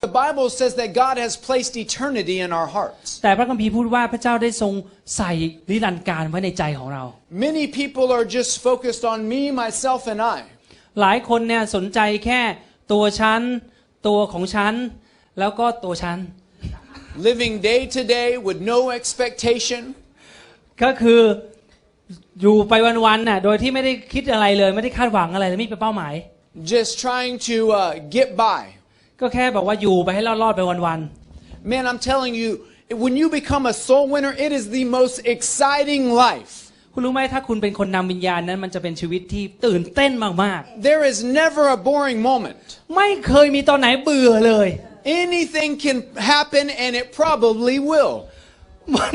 The Bible says that God has placed eternity in our hearts. แต่พระคัมภีร์พูดว่าพระเจ้าได้ทรงใส่นิรันดร์การไว้ในใจของเรา Many people are just focused on me, myself, and I. หลายคนเนี่ยสนใจแค่ตัวฉัน ตัวของฉัน แล้วก็ตัวฉัน Living day to day with no expectation, ก็คืออยู่ไปวันๆน่ะโดยที่ไม่ได้คิดอะไรเลย ไม่ได้คาดหวังอะไรเลยไม่เป็นเป้าหมาย just trying to uh, get by. ก็แค่บอกว่าอยู่ไปให้รอดๆไปวัน Man, I'm telling you, when you become a soul winner, it is the most exciting life. ๆคุณรู้ไหมถ้าคุณเป็นคนนำวิญญาณนั้นมันจะเป็นชีวิตที่ตื่นเต้นมาก There is never a boring moment. ๆไม่เคยมีตอนไหนเบื่อเลย Anything can happen, and it probably will. มัน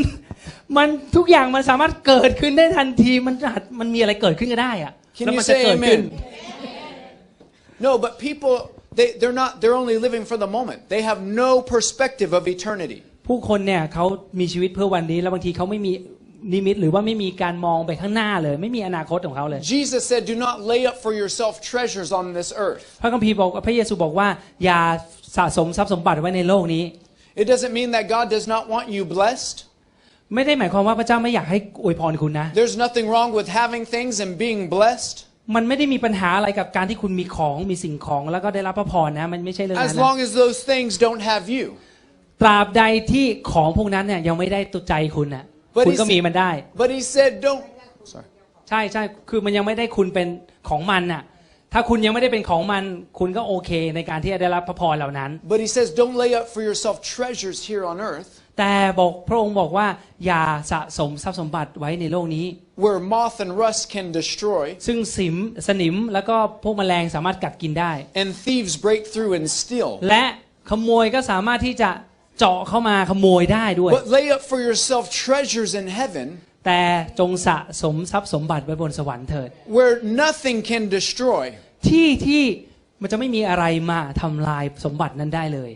มันทุกอย่างมันสามารถเกิดขึ้นได้ทันทีมันอาจมันมีอะไรเกิดขึ้นก็ได้อะ Can แล้ว you มันจะ say เกิดขึ้น amen? No, but people, they, they're not, they're only living for the moment. They have no perspective of eternity. ผู้คนเนี่ยเขามีชีวิตเพื่อวันนี้ แล้วบางทีเขาไม่มีนิมิต หรือว่าไม่มีการมองไปข้างหน้าเลย ไม่มีอนาคตของเขาเลย Jesus said, Do not lay up for yourself treasures on this earth. พระคัมภีร์บอกพระเยซูบอกว่า อย่าสะสมทรัพย์สมบัติไว้ในโลกนี้ It doesn't mean that God does not want you blessed. ไม่ได้หมายความว่าพระเจ้าไม่อยากให้อวยพรคุณนะ There's nothing wrong with having things and being blessed. มันไม่ได้มีปัญหาอะไรกับการที่คุณมีของมีสิ่งของแล้วก็ได้รับพระพรนะ มันไม่ใช่เรื่องนั้ As นนะ long as those things don't have you. ตราบใดที่ของพวกนั้นเนี่ยยังไม่ได้ตุใจคุณน่ะ But คุณก็ he's- มีมันได้ But he said, Don't. Sorry. ใช่ใช่คือมันยังไม่ได้คุณเป็นของมันน่ะ ถ้าคุณยังไม่ได้เป็นของมันคุณก็โอเค ในการที่จะได้รับพระพรเหล่านั้น But he says, Don't lay up for yourself treasures here on earth แต่บอกพระองค์บอกว่าอย่าสะสมทรัพย์สมบัติไว้ในโลกนี้ where moth and rust can destroy ซึ่งสิมสนิมแล้วก็พวกแมลงสามารถกัดกินได้ and thieves break through and steal. และขโมยก็สามารถที่จะเจาะเข้ามาขโมยได้ด้วย But lay up for yourself treasures in heaven แต่จงสะสมทรัพย์สมบัติไว้บนสวรรค์เถิด where nothing can destroy ที่ที่มันจะไม่มีอะไรมาทำลายสมบัตินั้นได้เลย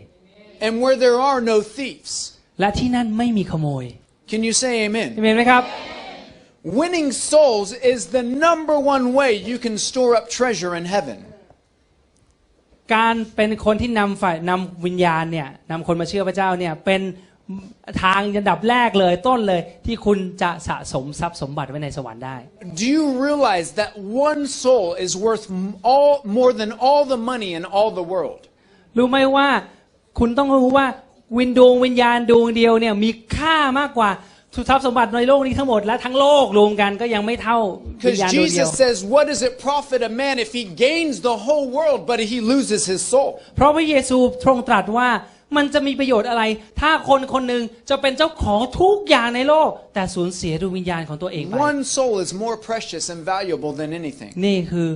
and where there are no thieves. และที่นั่นไม่มีขโมย Can you say amen? เห็นไหมครับ Winning souls is the number one way you can store up treasure in heaven. การเป็นคนที่นำฝ่ายนำวิญญาณเนี่ยนำคนมาเชื่อพระเจ้าเนี่ยเป็นทางอันดับแรกเลยต้นเลยที่คุณจะสะสมทรัพย์สมบัติไว้ในสวรรค์ได้ Do you realize that one soul is worth m- all more than all the money in all the world? รู้ไหมว่าคุณต้องรู้ว่า วินดวงวิญญาณดวงเดียวเนี่ยมีค่ามากกว่าทรัพย์สมบัติในโลกนี้ทั้งหมดและทั้งโลกรวมกันก็ยังไม่เท่าวิ Because ญญาณดวงเดียว Jesus says, What does it profit a man if he gains the whole world but he loses his soul? เพราะพระเยซูทรงตรัสว่ามันจะมีประโยชน์อะไร ถ้าคนคนหนึ่งจะเป็นเจ้าของทุกอย่างในโลก แต่สูญเสียดวงวิญญาณของตัวเองไป One soul is more precious and valuable than anything. นี่คือ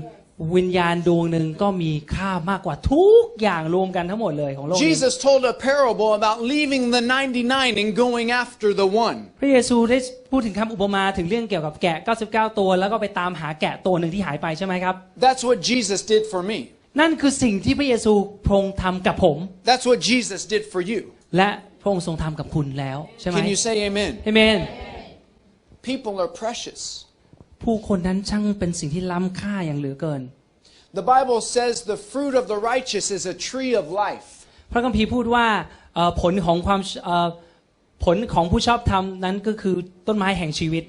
วิญญาณดวงหนึ่งก็มีค่ามากกว่าทุกอย่างรวมกันทั้งหมดเลยของโลกนี้ Jesus told a parable about leaving the 99 and going after the one. พระเยซูได้พูดถึงคำอุปมาถึงเรื่องเกี่ยวกับแกะ 99 ตัว แล้วก็ไปตามหาแกะตัวหนึ่งที่หายไปใช่ไหมครับ That's what Jesus did for me. นั่นคือสิ่งที่พระเยซูพระองค์ทำกับผม That's what Jesus did for you. และพระองค์ทรงทำกับคุณแล้วใช่ไหม Can you say amen? เอเมน People are precious. ผู้คนนั้นช่างเป็นสิ่งที่ล้ำค่าอย่างเหลือเกิน The Bible says the fruit of the righteous is a tree of life. พระคัมภีร์พูดว่าเอ่อผลของความเอ่อผลของผู้ชอบธรรมนั้นก็คือต้นไม้แห่งชีวิต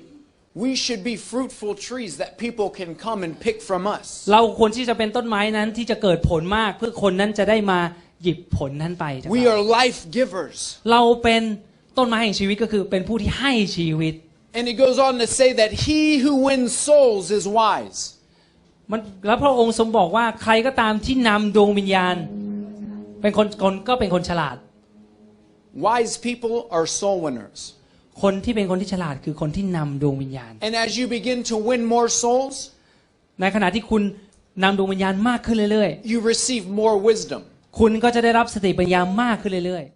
We should be fruitful trees that people can come and pick from us. เราควรที่จะเป็นต้นไม้นั้นที่จะเกิดผลมาก เพื่อคนนั้นจะได้มาหยิบผลนั้นไปจาก We เรา are life givers. เราเป็นต้นไม้แห่งชีวิตก็คือเป็นผู้ที่ให้ชีวิต And it goes on to say that he who wins souls is wise. มันแล้วพระองค์ทรงบอกว่าใครก็ตามที่นำดวงวิญญาณ เป็นคนคนก็เป็นคนฉลาด Wise people are soul winners. คนที่เป็นคนที่ฉลาดคือคนที่นำดวงวิญญาณ And as you begin to win more souls, ในขณะที่คุณนำดวงวิญญาณมากขึ้นเรื่อย you receive more wisdom. ๆคุณก็จะได้รับสติปัญญามากขึ้นเรื่อยๆ